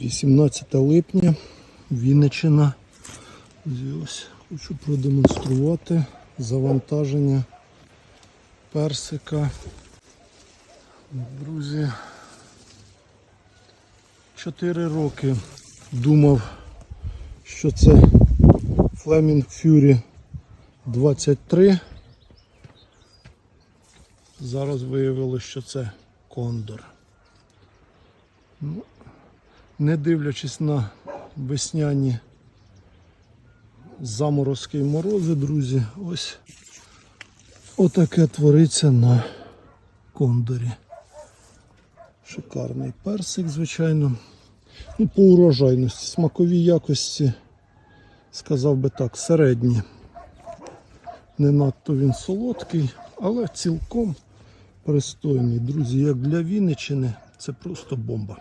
18 липня, Вінниччина. Друзі, Ось хочу продемонструвати завантаження персика. Друзі, 4 роки думав, що це Flaming Fury 23. Зараз виявилося, що це кондор. Ну, не дивлячись на весняні заморозки і морози, друзі, ось отаке твориться на кондорі. Шикарний персик, звичайно. Ну, по урожайності, смакові якості, сказав би так, середні. Не надто він солодкий, але цілком пристойний. Друзі, як для Вінниччини, це просто бомба.